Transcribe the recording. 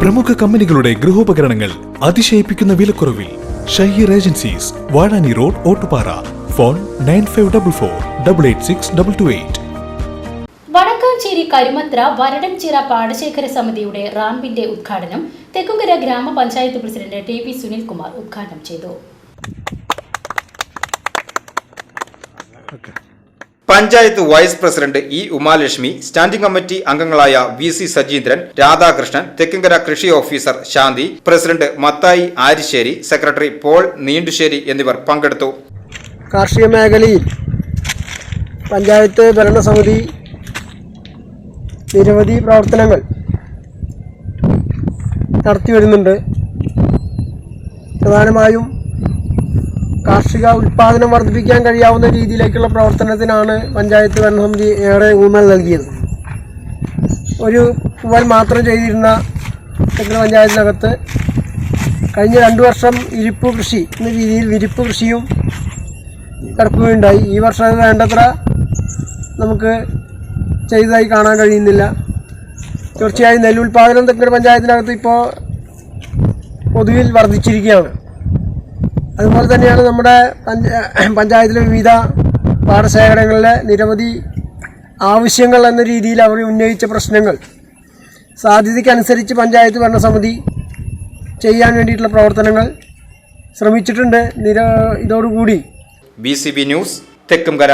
പ്രമുഖ കമ്പനികളുടെ ഗൃഹോപകരണങ്ങൾ അതിശയിപ്പിക്കുന്ന വിലക്കുറവിൽ Shaheer agencies Vazhani road Ottupara. Phone nine five double four double eight six double two eight. Wadakkanchery Karumathra Varadamchira പാടശേഖര സമിതിയുടെ റാമ്പിന്റെ ഉദ്ഘാടനം തെക്കുംകര ഗ്രാമപഞ്ചായത്ത് പ്രസിഡന്റ് ടി പി സുനിൽകുമാർ ഉദ്ഘാടനം ചെയ്തു. Panchayat vice president E Umalakshmi standing committee അംഗങ്ങളായ വി സി സജീന്ദ്രൻ രാധാകൃഷ്ണൻ തെക്കിങ്കര കൃഷി officer Shanthi president Mathai Arissery secretary Paul Neendussery എന്നിവർ പങ്കെടുത്തു. കാർഷിക മേഖലയിൽ പഞ്ചായത്ത് ഭരണസമിതി നിരവധി പ്രവർത്തനങ്ങൾ നടത്തി വരുന്നുണ്ട്. പ്രധാനമായും കാർഷിക ഉൽപ്പാദനം വർദ്ധിപ്പിക്കാൻ കഴിയാവുന്ന രീതിയിലേക്കുള്ള പ്രവർത്തനത്തിനാണ് പഞ്ചായത്ത് ഭരണസമിതി ഏറെ ഊന്നൽ നൽകിയത്. ഒരു പൂവൽ മാത്രം ചെയ്തിരുന്ന തെക്കൻ പഞ്ചായത്തിനകത്ത് കഴിഞ്ഞ രണ്ടു വർഷം ഇരിപ്പ് കൃഷി എന്ന രീതിയിൽ വിരിപ്പ് കൃഷിയും കിടക്കുകയുണ്ടായി ഈ വർഷം വേണ്ടത്ര നമുക്ക് ചെയ്തതായി കാണാൻ കഴിയുന്നില്ല. തീർച്ചയായും നെല്ലുൽപാദനം തെക്കൻ പഞ്ചായത്തിനകത്ത് ഇപ്പോൾ പൊതുവിൽ വർദ്ധിച്ചിരിക്കുകയാണ്. അതുപോലെ തന്നെയാണ് നമ്മുടെ പഞ്ച പഞ്ചായത്തിലെ വിവിധ പാടശേഖരങ്ങളിലെ നിരവധി ആവശ്യങ്ങൾ എന്ന രീതിയിൽ അവർ ഉന്നയിച്ച പ്രശ്നങ്ങൾ. സാധ്യതയ്ക്കനുസരിച്ച് പഞ്ചായത്ത് ഭരണസമിതി ചെയ്യാൻ വേണ്ടിയിട്ടുള്ള പ്രവർത്തനങ്ങൾ ശ്രമിച്ചിട്ടുണ്ട്. നിര ഇതോടുകൂടി. B C B news Thekkumkara.